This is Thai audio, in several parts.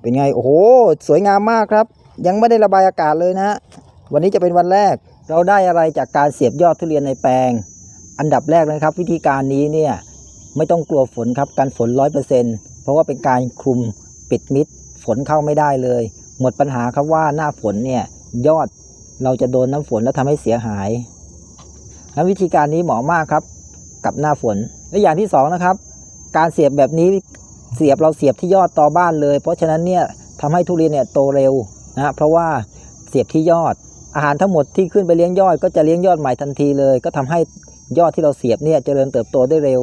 เป็นไง โอ้โห สวยงามมากครับ ยังไม่ได้ระบายอากาศเลยนะวันนี้จะเป็นวันแรก เราได้อะไรจากการเสียบยอดทุเรียนในแปลง อันดับแรกนะครับ วิธีการนี้เนี่ยไม่ต้องกลัวฝนครับการฝนร้อยเปอร์เซ็นต์เพราะว่าเป็นการคลุมปิดมิด ฝนเข้าไม่ได้เลย หมดปัญหาครับว่าหน้าฝนเนี่ยยอดเราจะโดนน้ำฝนแล้วทำให้เสียหายและวิธีการนี้เหมาะมากครับ กับหน้าฝนและอย่างที่สองนะครับ การเสียบแบบนี้ เสียบเราเสียบที่ยอดตอบ้านเลย เพราะฉะนั้นเนี่ยทำให้ทุเรียนเนี่ยโตเร็วนะเพราะว่าเสียบที่ยอด อาหารทั้งหมดที่ขึ้นไปเลี้ยงยอด ก็จะเลี้ยงยอดใหม่ทันทีเลย ก็ทำให้ยอดที่เราเสียบเนี่ยเจริญเติบโตได้เร็ว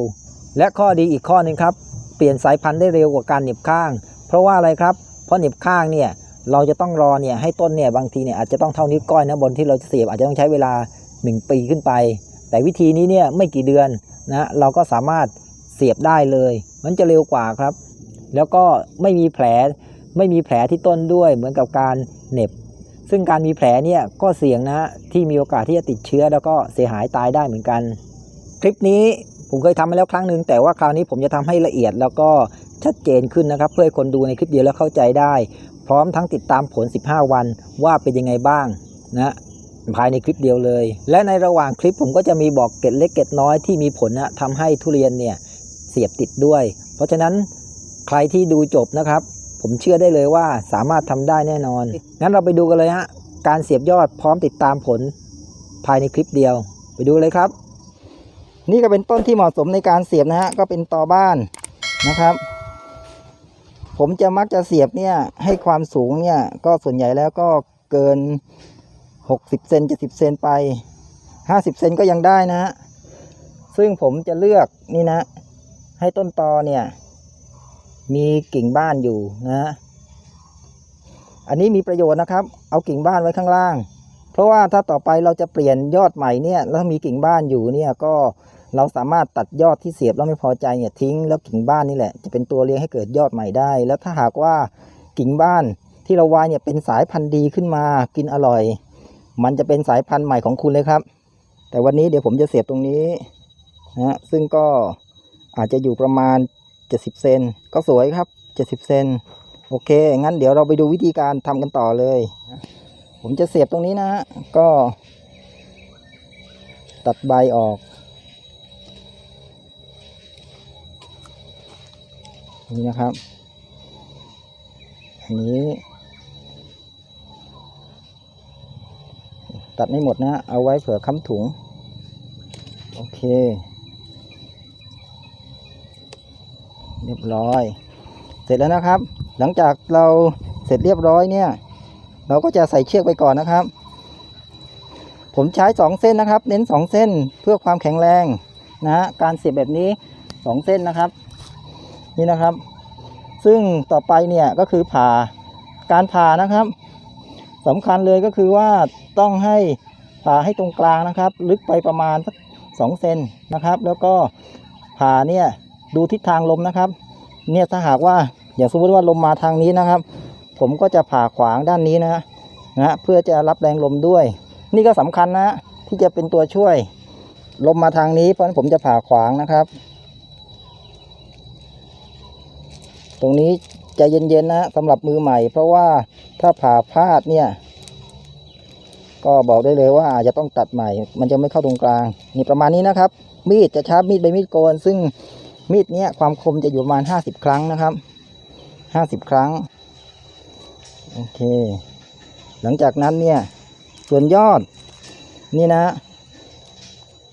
และข้อดีอีกข้อนึงครับเปลี่ยนสายพันธุ์ได้เร็วกว่าการเหน็บข้าง เพราะว่าอะไรครับ เพราะเหน็บข้างเนี่ยเราจะต้องรอเนี่ยให้ต้นเนี่ยบางทีเนี่ยอาจจะต้องเท่านิ้วก้อยนะบนที่เราจะเสียบอาจจะต้องใช้เวลา 1 ปีขึ้นไป แต่วิธีนี้เนี่ยไม่กี่เดือนนะเราก็สามารถ เสียบได้เลย มันจะเร็วกว่าครับ แล้วก็ไม่มีแผลไม่มีแผลที่ต้นด้วยเหมือนกับการเหน็บ ซึ่งการมีแผลเนี่ยก็เสี่ยงนะที่มีโอกาสที่จะติดเชื้อแล้วก็เสียหายตายได้เหมือนกัน คลิปนี้ผมเคยทำมาแล้วครั้งหนึ่งแต่ว่าคราวนี้ผมจะทำให้ละเอียดแล้วก็ชัดเจนขึ้นนะครับ เพื่อให้คนดูในคลิปเดียวแล้วเข้าใจได้ พร้อมทั้งติดตามผล 15 วันว่าเป็นยังไงบ้างนะภายในคลิปเดียวเลย และในระหว่างคลิปผมก็จะมีบอกเกร็ดเล็กเกร็ดน้อยที่มีผลนะทำให้ทุเรียนเนี่ย สียบติดด้วย เพราะฉะนั้นใครที่ดูจบนะครับ ผมเชื่อได้เลยว่าสามารถทำได้แน่นอน งั้นเราไปดูกันเลยฮะการเสียบยอดพร้อมติดตามผลภายในคลิปเดียว ไปดูเลยครับ นี่ก็เป็นต้นที่เหมาะสมในการเสียบนะฮะก็เป็นตอบ้านนะครับ ผมจะมักจะเสียบเนี่ยให้ความสูงเนี่ยก็ส่วนใหญ่แล้วก็เกิน 60เซน70เซนไป 50เซนก็ยังได้นะฮะซึ่งผมจะเลือกนี่นะ ให้ต้นตอเนี่ย มีกิ่งบ้านอยู่นะฮะอันนี้มีประโยชน์นะครับ เอากิ่งบ้านไว้ข้างล่าง เพราะว่าถ้าต่อไปเราจะเปลี่ยนยอดใหม่เนี่ย แล้วมีกิ่งบ้านอยู่เนี่ยก็เราสามารถตัดยอดที่เสียบแล้วไม่พอใจเนี่ยทิ้งแล้วกิ่งบ้านนี่แหละ จะเป็นตัวเลี้ยงให้เกิดยอดใหม่ได้ แล้วถ้าหากว่ากิ่งบ้านที่เราวายเนี่ยเป็นสายพันธุ์ดีขึ้นมากินอร่อย มันจะเป็นสายพันธุ์ใหม่ของคุณเลยครับ แต่วันนี้เดี๋ยวผมจะเสียบตรงนี้นะฮะซึ่งก็ อาจจะอยู่ประมาณ 70 เซนก็สวยครับ 70 เซนโอเค งั้นเดี๋ยวเราไปดูวิธีการทำกันต่อเลย ผมจะเสียบตรงนี้นะฮะก็ ตัดใบออก นี่นะครับ อันนี้ ตัดไม่หมดนะ เอาไว้เผื่อค้ำถุง โอเค เรียบร้อย เสร็จแล้วนะครับ หลังจากเราเสร็จเรียบร้อยเนี่ย เราก็จะใส่เชือกไปก่อนนะครับ ผมใช้สองเส้นนะครับ เน้นสองเส้นเพื่อความแข็งแรงนะฮะการเสียบแบบนี้สองเส้นนะครับ นี่นะครับ ซึ่งต่อไปเนี่ยก็คือผ่าการผ่านะครับสำคัญเลยก็คือว่าต้องให้ผ่าให้ตรงกลางนะครับ ลึกไปประมาณสักสองเซนนะครับ แล้วก็ผ่าเนี่ย ดูทิศทางลมนะครับ เนี่ยถ้าหากว่าอย่างสมมติว่าลมมาทางนี้นะครับ ผมก็จะผ่าขวางด้านนี้นะนะเพื่อจะรับแรงลมด้วย นี่ก็สำคัญนะที่จะเป็นตัวช่วย ลมมาทางนี้เพราะฉะนั้นผมจะผ่าขวางนะครับ ตรงนี้ใจเย็นๆนะสำหรับมือใหม่ เพราะว่าถ้าผ่าพลาดเนี่ย ก็บอกได้เลยว่าอาจจะต้องตัดใหม่ มันจะไม่เข้าตรงกลาง นี่ประมาณนี้นะครับ มีดจะชาร์ปมีดใบมีดโกนซึ่ง มีดเนี้ยความคมจะอยู่ประมาณห้าสิบครั้งนะครับห้าสิบครั้ง โอเค หลังจากนั้นเนี่ยส่วนยอดนี่นะ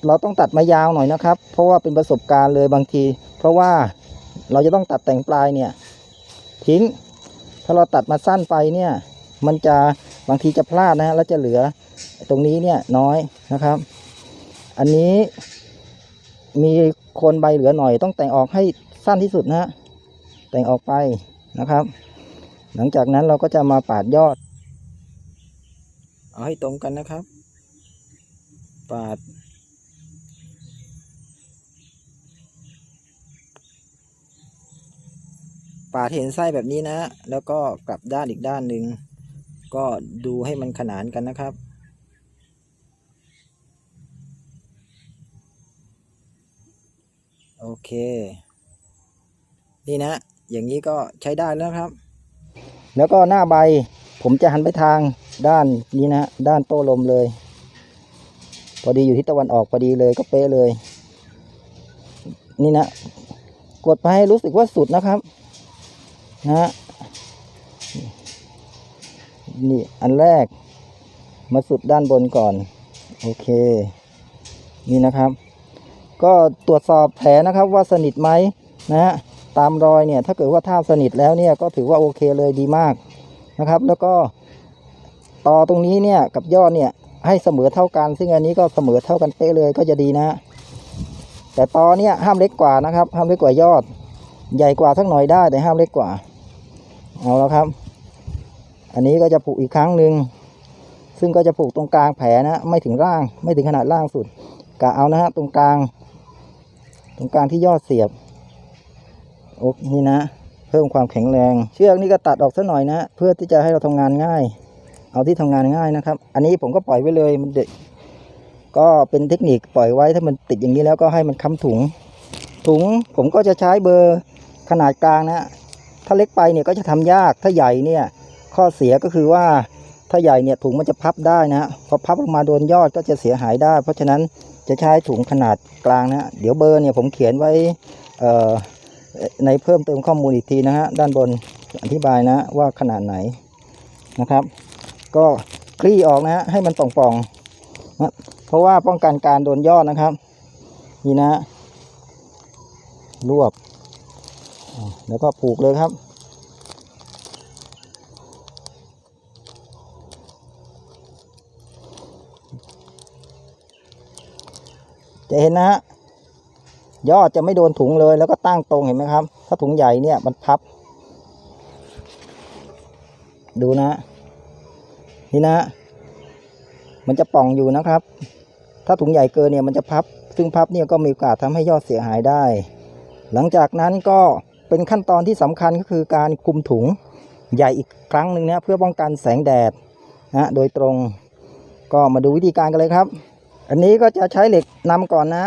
เราต้องตัดมายาวหน่อยนะครับ เพราะว่าเป็นประสบการณ์เลยบางที เพราะว่าเราจะต้องตัดแต่งปลายเนี่ย ทิ้ง ถ้าเราตัดมาสั้นไปเนี่ย มันจะบางทีจะพลาดนะฮะแล้วจะเหลือตรงนี้เนี่ยน้อยนะครับ อันนี้มี โคนใบเหลือหน่อยต้องแต่งออกให้สั้นที่สุดนะฮะแต่งออกไปนะครับ หลังจากนั้นเราก็จะมาปาดยอด เอาให้ตรงกันนะครับ ปาด ปาดเห็นไส้แบบนี้นะ แล้วก็กลับด้านอีกด้านหนึ่งก็ดูให้มันขนานกันนะครับ โอ เค นี่นะ อย่างนี้ก็ใช้ได้แล้วครับ แล้วก็หน้าใบ ผมจะหันไปทางด้านนี้นะด้านโต้ลมเลย พอดีอยู่ที่ตะวันออกพอดีเลยก็เป๊ะเลย นี่นะ กดไปให้รู้สึกว่าสุดนะครับ นะนี่อันแรกมาสุดด้านบนก่อน โอเค นี่นะครับ ก็ตรวจสอบแผลนะครับว่าสนิทไหมนะฮะตามรอยเนี่ยถ้าเกิดว่าท่าสนิทแล้วเนี่ยก็ถือว่าโอเคเลยดีมากนะครับ แล้วก็ต่อตรงนี้เนี่ยกับยอดเนี่ยให้เสมอเท่ากัน ซึ่งอันนี้ก็เสมอเท่ากันเป๊ะเลยก็จะดีนะฮะแต่ตอเนี่ยห้ามเล็กกว่านะครับ ห้ามเล็กกว่ายอด ใหญ่กว่าสักหน่อยได้แต่ห้ามเล็กกว่า เอาแล้วครับ อันนี้ก็จะผูกอีกครั้งหนึ่งซึ่งก็จะผูกตรงกลางแผลนะ ไม่ถึงร่าง ไม่ถึงขนาดล่างสุดกะเอานะฮะตรงกลาง ตรงกลางที่ยอดเสียบโอ้นี่นะ เพิ่มความแข็งแรง เชือกนี่ก็ตัดออกสักหน่อยนะ เพื่อที่จะให้เราทำงานง่าย เอาที่ทำงานง่ายนะครับ อันนี้ผมก็ปล่อยไว้เลยมันเด็กก็เป็นเทคนิคปล่อยไว้ถ้ามันติดอย่างนี้แล้วก็ให้มันค้ำถุง ถุงผมก็จะใช้เบอร์ขนาดกลางนะ ถ้าเล็กไปเนี่ยก็จะทำยากถ้าใหญ่เนี่ยข้อเสียก็คือว่าถ้าใหญ่เนี่ยถุงมันจะพับได้นะพอพับลงมาโดนยอดก็จะเสียหายได้ เพราะฉะนั้น จะใช้ถุงขนาดกลางนะเดี๋ยวเบอร์เนี่ยผมเขียนไว้ในเพิ่มเติมข้อมูลอีกทีนะฮะด้านบนอธิบายนะว่าขนาดไหนนะครับ ก็คลี่ออกนะฮะให้มันป่องๆนะเพราะว่าป้องกันการโดนยอดนะครับ นี่นะรวบอ่าแล้วก็ผูกเลยครับ จะเห็นนะฮะยอดจะไม่โดนถุงเลยแล้วก็ตั้งตรงเห็นไหมครับ ถ้าถุงใหญ่เนี่ยมันพับ ดูนะ นี่นะ มันจะป่องอยู่นะครับ ถ้าถุงใหญ่เกินเนี่ยมันจะพับ ซึ่งพับเนี่ยก็มีโอกาสทำให้ยอดเสียหายได้ หลังจากนั้นก็เป็นขั้นตอนที่สำคัญก็คือการคลุมถุงใหญ่อีกครั้งหนึ่งนะเพื่อป้องกันแสงแดดนะโดยตรงก็มาดูวิธีการกันเลยครับ อันนี้ก็จะใช้เหล็กนำก่อนนะ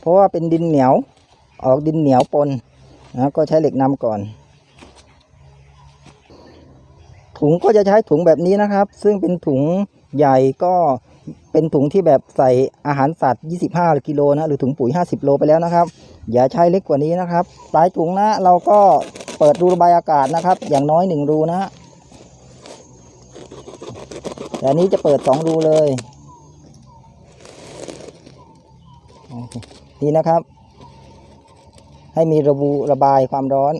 เพราะว่าเป็นดินเหนียว ออกดินเหนียวปนนะก็ใช้เหล็กนำก่อน ถุงก็จะใช้ถุงแบบนี้นะครับ ซึ่งเป็นถุงใหญ่ก็เป็นถุงที่แบบใส่อาหารสัตว์ 25กิโลนะ หรือถุงปุ๋ย 50 โลไปแล้วนะครับ อย่าใช้เล็กกว่านี้นะครับ ปลายถุงนะ เราก็เปิดรูระบายอากาศนะครับ อย่างน้อยหนึ่งรูนะแต่อันนี้จะเปิดสองรูเลย โอเค นี่นะครับ ให้มีระบูระบายความร้อน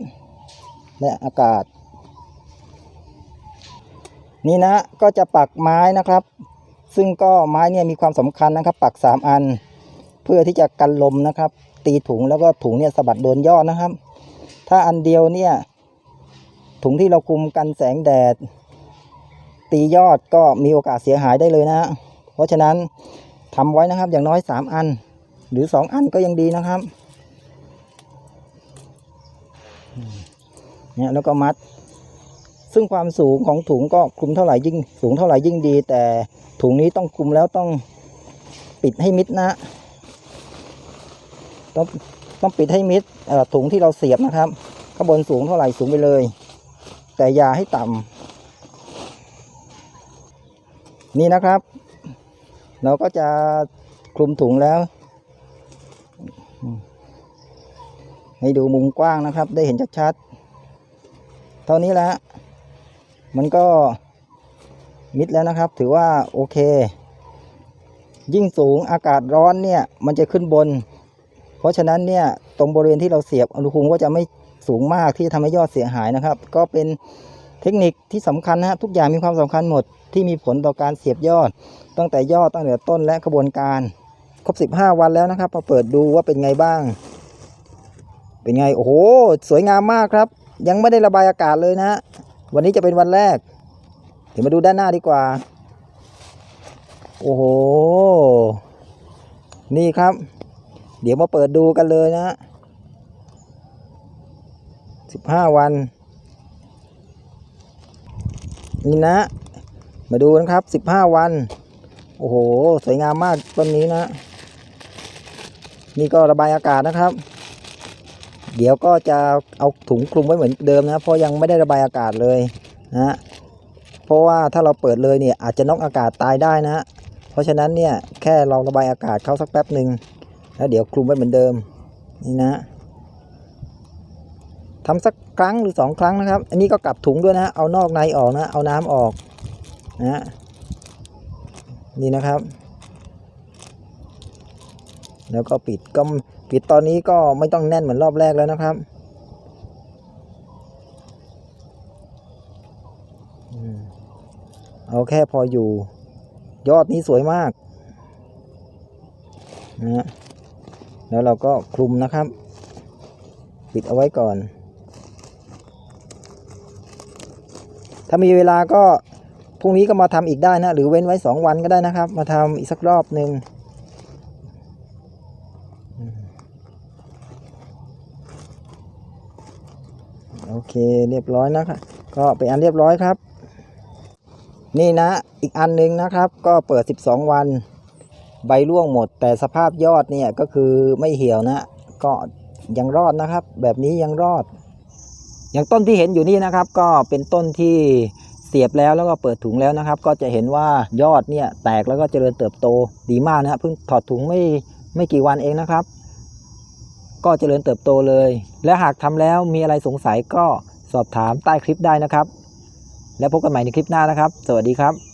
และอากาศ นี่นะก็จะปักไม้นะครับ ซึ่งก็ไม้เนี่ยมีความสำคัญนะครับ ปักสามอัน เพื่อที่จะกันลมนะครับ ตีถุงแล้วก็ถุงเนี่ยสะบัดโดนยอดนะครับ ถ้าอันเดียวเนี่ย ถุงที่เราคุมกันแสงแดด ตียอดก็มีโอกาสเสียหายได้เลยนะเพราะฉะนั้นทำไว้นะครับอย่างน้อยสามอัน หรือสองอันก็ยังดีนะครับเนี่ยแล้วก็มัด ซึ่งความสูงของถุงก็คลุมเท่าไหร่ยิ่ง สูงเท่าไหร่ยิ่งดี แต่ถุงนี้ต้องคลุมแล้วต้องปิดให้มิดนะ ต้องต้องปิดให้มิดถุงที่เราเสียบนะครับข้างบนสูงเท่าไหร่สูงไปเลย แต่อย่าให้ต่ำนี่นะครับ เราก็จะคลุมถุงแล้ว ให้ดูมุมกว้างนะครับ ได้เห็นชัดๆ เท่านี้แหละฮะมันก็มิดแล้วนะครับ ถือว่าโอเค ยิ่งสูงอากาศร้อนเนี่ย มันจะขึ้นบน เพราะฉะนั้นเนี่ย ตรงบริเวณที่เราเสียบอุณหภูมิก็จะไม่สูงมากที่จะทำให้ยอดเสียหายนะครับ ก็เป็นเทคนิคที่สำคัญนะทุกอย่างมีความสำคัญหมดที่มีผลต่อการเสียบยอด ตั้งแต่ยอดตั้งแต่ต้นและกระบวนการ ครบ 15 วันแล้วนะครับมาเปิดดูว่าเป็นไงบ้าง เป็นไง โอ้โห สวยงามมากครับ ยังไม่ได้ระบายอากาศเลยนะ วันนี้จะเป็นวันแรก เดี๋ยวมาดูด้านหน้าดีกว่า โอ้โห นี่ครับ เดี๋ยวมาเปิดดูกันเลยนะ15วัน นี่นะ มาดูนะครับ15วัน โอ้โห สวยงามมากต้นนี้นะ นี่ก็ระบายอากาศนะครับ เดี๋ยวก็จะเอาถุงคลุมไว้เหมือนเดิมนะเพราะยังไม่ได้ระบายอากาศเลยนะเพราะว่าถ้าเราเปิดเลยเนี่ยอาจจะน็อกอากาศตายได้นะ เพราะฉะนั้นเนี่ยแค่เราระบายอากาศเข้าสักแป๊บหนึ่งแล้วเดี๋ยวคลุมไว้เหมือนเดิมนี่นะทำสักครั้งหรือสองครั้งนะครับ อันนี้ก็กลับถุงด้วยนะ เอานอกในออกนะ เอาน้ำออกนะ นี่นะครับ แล้วก็ปิดก็ปิดตอนนี้ก็ไม่ต้องแน่นเหมือนรอบแรกแล้วนะครับเอาแค่พออยู่ ยอดนี้สวยมากนะแล้วเราก็คลุมนะครับ ปิดเอาไว้ก่อน ถ้ามีเวลาก็พรุ่งนี้ก็มาทำอีกได้นะ หรือเว้นไว้สองวันก็ได้นะครับ มาทำอีกสักรอบหนึ่ง โอเคเรียบร้อยนะครับก็เป็นอันเรียบร้อยครับ นี่นะอีกอันหนึงนะครับ ก็เปิด 12 วัน ใบร่วงหมด แต่สภาพยอดเนี่ยก็คือไม่เหี่ยวนะ ก็ยังรอดนะครับ แบบนี้ยังรอด อย่างต้นที่เห็นอยู่นี่นะครับ ก็เป็นต้นที่เสียบแล้วแล้วก็เปิดถุงแล้วนะครับ ก็จะเห็นว่ายอดเนี่ยแตกแล้วก็เจริญเติบโตดีมากนะครับเพิ่งถอดถุงไม่ไม่กี่วันเองนะครับ ก็เจริญเติบโตเลย และหากทำแล้วมีอะไรสงสัยก็สอบถามใต้คลิปได้นะครับ แล้วพบกันใหม่ในคลิปหน้านะครับ สวัสดีครับ